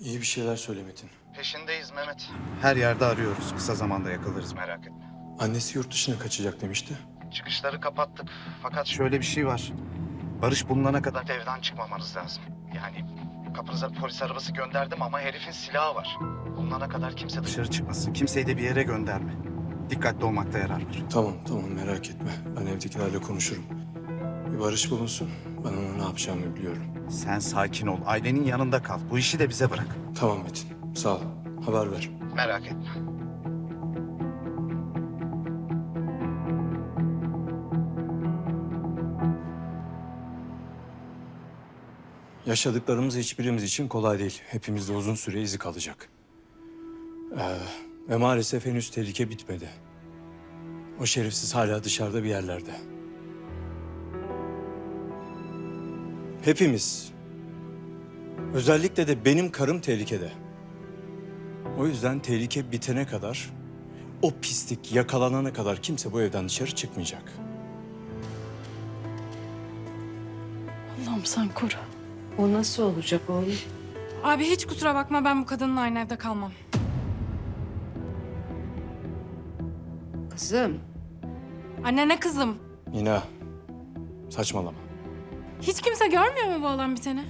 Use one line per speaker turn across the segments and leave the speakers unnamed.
İyi bir şeyler söyle Metin.
Peşindeyiz Mehmet.
Her yerde arıyoruz. Kısa zamanda yakalarız.
Merak etme.
Annesi yurt dışına kaçacak demişti.
Çıkışları kapattık. Fakat
Şöyle bir şey var. Barış bulunana kadar
kadar evden çıkmamanız lazım. Yani kapınıza polis arabası gönderdim ama herifin silahı var. Bulunana kadar kimse dışarı...
dışarı çıkmasın. Kimseyi de bir yere gönderme. Dikkatli olmakta yarar var.
Tamam tamam merak etme. Ben evdekilerle konuşurum. Bir barış bulunsun. Ben ona ne yapacağımı biliyorum.
Sen sakin ol. Ailenin yanında kal. Bu işi de bize bırak.
Tamam Metin. Sağ ol. Haber ver.
Merak etme.
Yaşadıklarımız hiçbirimiz için kolay değil. Hepimizde uzun süre izi kalacak. Ee, ve maalesef henüz tehlike bitmedi. O şerefsiz hala dışarıda bir yerlerde. Hepimiz, özellikle de benim karım tehlikede. O yüzden tehlike bitene kadar, o pislik yakalanana kadar kimse bu evden dışarı çıkmayacak.
Allah'ım sen koru.
O nasıl olacak oğlum?
Abi hiç kusura bakma ben bu kadınla aynı evde kalmam.
Kızım,
Anne ne kızım?
Mina, saçmalama.
Hiç kimse görmüyor mu bu olan biteni?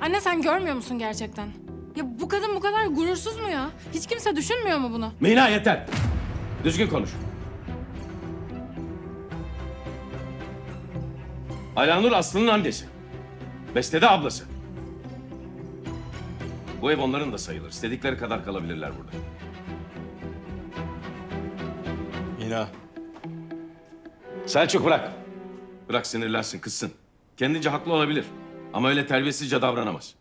Anne sen görmüyor musun gerçekten? Ya bu kadın bu kadar gurursuz mu ya? Hiç kimse düşünmüyor mu bunu?
Mina yeter. Düzgün konuş. Alanur Aslı'nın annesi. Beste de ablası. Bu ev onların da sayılır. İstedikleri kadar kalabilirler burada.
Mina,
Selçuk bırak. Bırak sinirlensin, kızsın. Kendince haklı olabilir. Ama öyle terbiyesizce davranamaz.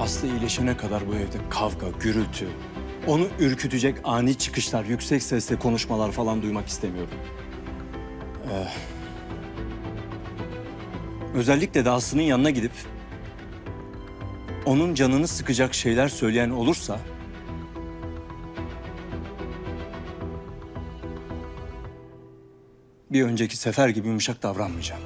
Aslı iyileşene kadar bu evde kavga, gürültü, onu ürkütecek ani çıkışlar, yüksek sesle konuşmalar falan duymak istemiyorum. Ee, özellikle de Aslı'nın yanına gidip onun canını sıkacak şeyler söyleyen olursa bir önceki sefer gibi yumuşak davranmayacağım.